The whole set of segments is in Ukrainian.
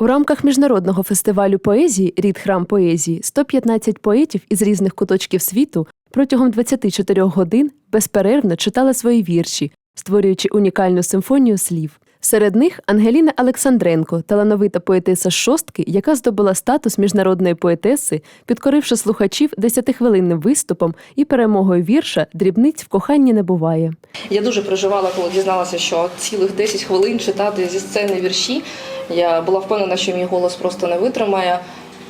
У рамках міжнародного фестивалю поезії Рід храм поезії 115 поетів із різних куточків світу протягом 24 годин безперервно читали свої вірші, створюючи унікальну симфонію слів. Серед них Ангеліна Олександренко, талановита поетеса шостки, яка здобула статус міжнародної поетеси, підкоривши слухачів десятихвилинним виступом і перемогою вірша Дрібниць в коханні не буває. Я дуже переживала, коли дізналася, що цілих 10 хвилин читати зі сцени вірші. Я була впевнена, що мій голос просто не витримає.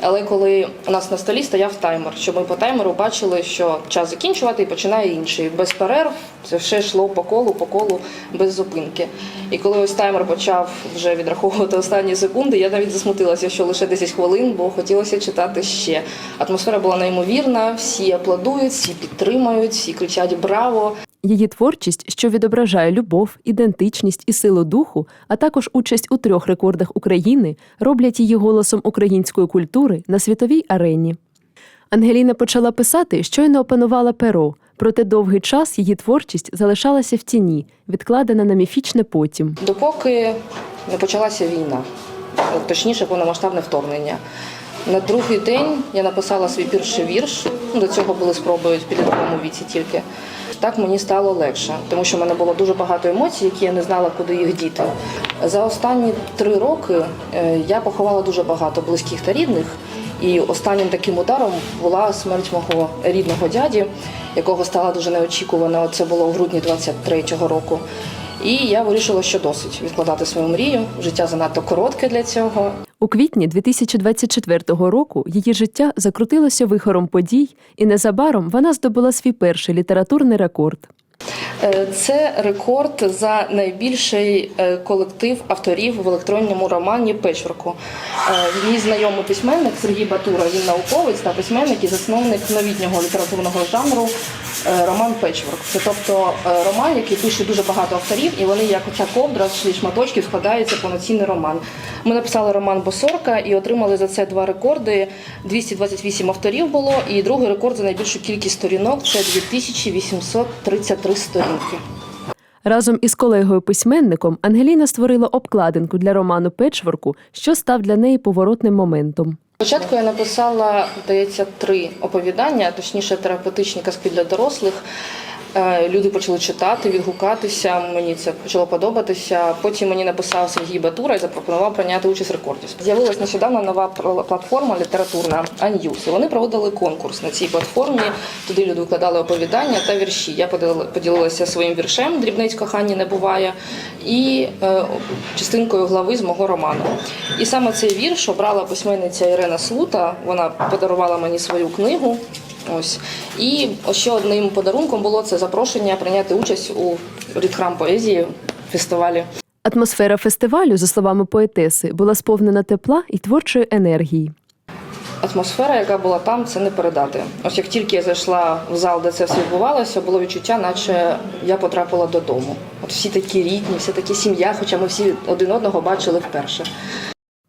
Але коли у нас на столі стояв таймер, щоб ми по таймеру бачили, що час закінчувати і починає інший. Без перерв це все йшло по колу, по колу, без зупинки. І коли ось таймер почав вже відраховувати останні секунди, я навіть засмутилася, що лише 10 хвилин, бо хотілося читати ще. Атмосфера була неймовірна, всі аплодують, всі підтримують, всі кричать Браво! Її творчість, що відображає любов, ідентичність і силу духу, а також участь у трьох рекордах України, роблять її голосом української культури на світовій арені. Ангеліна почала писати, щойно опанувала перо, проте довгий час її творчість залишалася в тіні, відкладена на міфічне потім. Допоки не почалася війна, точніше повномасштабне вторгнення. На другий день я написала свій перший вірш. До цього були спроби в підлітковому віці тільки. Так мені стало легше, тому що в мене було дуже багато емоцій, які я не знала, куди їх діти. За останні три роки е, я поховала дуже багато близьких та рідних. І останнім таким ударом була смерть мого рідного дяді, якого стала дуже неочікувано. Це було в грудні 23-го року. І я вирішила, що досить відкладати свою мрію. Життя занадто коротке для цього. У квітні 2024 року її життя закрутилося вихором подій, і незабаром вона здобула свій перший літературний рекорд. Е, Це рекорд за найбільший е, колектив авторів в електронному романі Печорку. Е, Мій знайомий письменник Сергій Батура, він науковець та письменник і засновник новітнього літературного жанру роман Печворк. Це тобто роман, який пише дуже багато авторів, і вони, як оця ковдра з шматочків, складаються повноцінний роман. Ми написали роман Босорка і отримали за це два рекорди. 228 авторів було, і другий рекорд за найбільшу кількість сторінок це 2833 сторінки. Разом із колегою-письменником Ангеліна створила обкладинку для роману Печворку, що став для неї поворотним моментом. Спочатку я написала, здається, три оповідання, точніше, терапевтичні казки для дорослих. Е, Люди почали читати, відгукатися. Мені це почало подобатися. Потім мені написав Сергій Батура і запропонував прийняти участь в рекорді. З'явилась нещодавно нова платформа літературна Ан'юз. І Вони проводили конкурс на цій платформі. Туди люди викладали оповідання та вірші. Я поділи- поділилася своїм віршем Дрібниць кохання не буває і е, частинкою глави з мого роману. І саме цей вірш обрала письменниця Ірена Слута. Вона подарувала мені свою книгу. Ось і ще одним подарунком було це запрошення прийняти участь у Рідхрам поезії фестивалі. Атмосфера фестивалю, за словами поетеси, була сповнена тепла і творчої енергії. Атмосфера, яка була там, це не передати. Ось як тільки я зайшла в зал, де це все відбувалося, було відчуття, наче я потрапила додому. От всі такі рідні, всі такі сім'я, хоча ми всі один одного бачили вперше.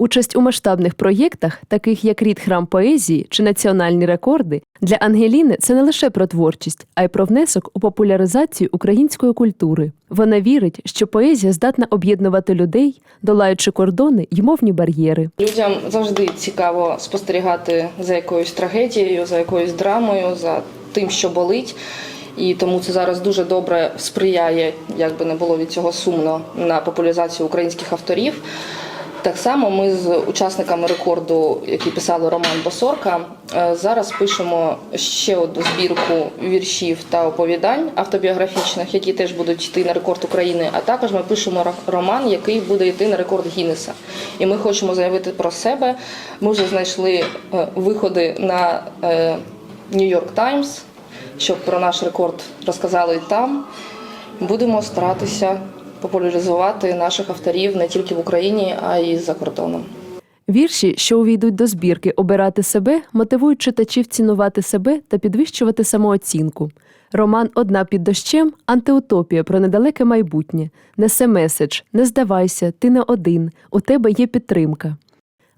Участь у масштабних проєктах, таких як Рід храм поезії чи національні рекорди, для Ангеліни це не лише про творчість, а й про внесок у популяризацію української культури. Вона вірить, що поезія здатна об'єднувати людей, долаючи кордони й мовні бар'єри. Людям завжди цікаво спостерігати за якоюсь трагедією, за якоюсь драмою, за тим, що болить. І тому це зараз дуже добре сприяє, як би не було від цього сумно, на популяризацію українських авторів. Так само ми з учасниками рекорду, які писали роман Босорка, е, зараз пишемо ще одну збірку віршів та оповідань автобіографічних, які теж будуть йти на рекорд України. А також ми пишемо ро- роман, який буде йти на рекорд Гіннеса. І ми хочемо заявити про себе. Ми вже знайшли е, виходи на Нью-Йорк Таймс, щоб про наш рекорд розказали там. Будемо старатися популяризувати наших авторів не тільки в Україні, а й за кордоном. Вірші, що увійдуть до збірки Обирати себе, мотивують читачів цінувати себе та підвищувати самооцінку. Роман Одна під дощем антиутопія про недалеке майбутнє. Несе меседж Не здавайся, ти не один, у тебе є підтримка.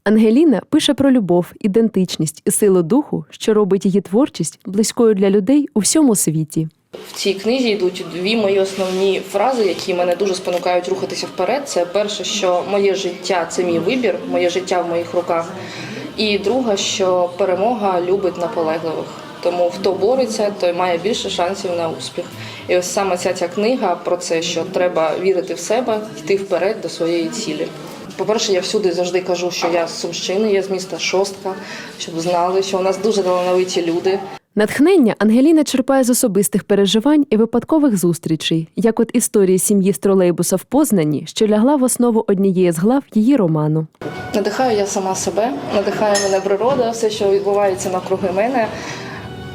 Ангеліна пише про любов, ідентичність і силу духу, що робить її творчість близькою для людей у всьому світі. В цій книзі йдуть дві мої основні фрази, які мене дуже спонукають рухатися вперед. Це перше, що моє життя це мій вибір, моє життя в моїх руках. І друге, що перемога любить наполегливих. Тому хто бореться, той має більше шансів на успіх. І ось саме ця ця книга про це, що треба вірити в себе, йти вперед до своєї цілі. По-перше, я всюди завжди кажу, що я з Сумщини, я з міста Шостка, щоб знали, що у нас дуже талановиті люди. Натхнення Ангеліна черпає з особистих переживань і випадкових зустрічей, як от історії сім'ї з тролейбуса в Познані, що лягла в основу однієї з глав її роману. Надихаю я сама себе, надихає мене природа, все, що відбувається навкруги мене.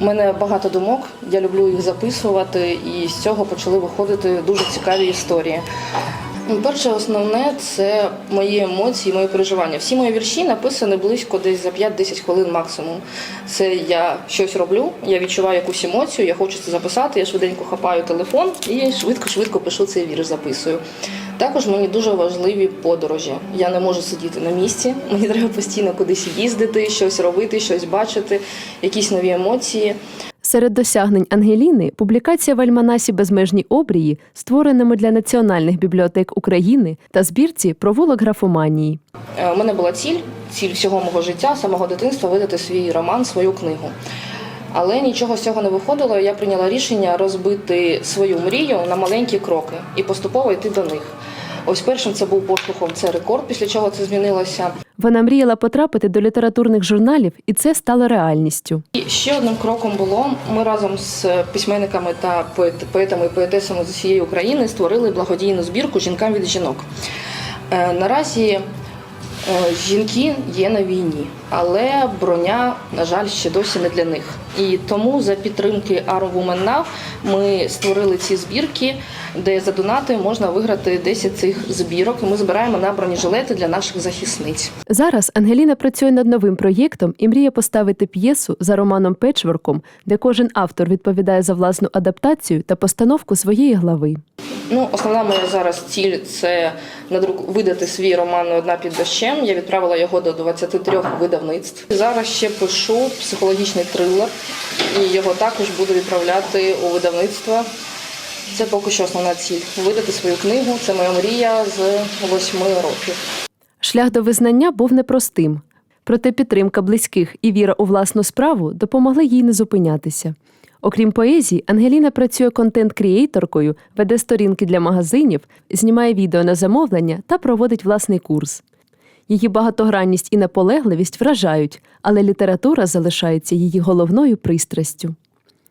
У мене багато думок, я люблю їх записувати, і з цього почали виходити дуже цікаві історії. Ну, Перше, основне це мої емоції, мої переживання. Всі мої вірші написані близько десь за 5-10 хвилин максимум. Це я щось роблю, я відчуваю якусь емоцію, я хочу це записати, я швиденько хапаю телефон і швидко-швидко пишу цей вірш, записую. Також мені дуже важливі подорожі. Я не можу сидіти на місці. Мені треба постійно кудись їздити, щось робити, щось бачити, якісь нові емоції. Серед досягнень Ангеліни публікація в альманасі Безмежні обрії, створеному для національних бібліотек України та збірці провулок графоманії. Е, У мене була ціль, ціль всього мого життя, самого дитинства видати свій роман, свою книгу. Але нічого з цього не виходило. Я прийняла рішення розбити свою мрію на маленькі кроки і поступово йти до них. Ось першим це був поштовхом, це рекорд, після чого це змінилося. Вона мріяла потрапити до літературних журналів, і це стало реальністю. І ще одним кроком було. Ми разом з письменниками та поетами і поетесами з усієї України створили благодійну збірку жінкам від жінок. Е, Наразі жінки є на війні, але броня, на жаль, ще досі не для них. І тому за підтримки Arrow Women Now ми створили ці збірки, де за донати можна виграти 10 цих збірок. Ми збираємо на бронежилети для наших захисниць. Зараз Ангеліна працює над новим проєктом і мріє поставити п'єсу за романом Печворком, де кожен автор відповідає за власну адаптацію та постановку своєї глави. Ну, основна моя зараз ціль це надрук видати свій роман Одна під дощем. Я відправила його до 23 видавництв. Зараз ще пишу психологічний трилер, і його також буду відправляти у видавництво. Це поки що основна ціль видати свою книгу. Це моя мрія з 8 років. Шлях до визнання був непростим, проте підтримка близьких і віра у власну справу допомогли їй не зупинятися. Окрім поезії, Ангеліна працює контент-кріейторкою, веде сторінки для магазинів, знімає відео на замовлення та проводить власний курс. Її багатогранність і наполегливість вражають, але література залишається її головною пристрастю.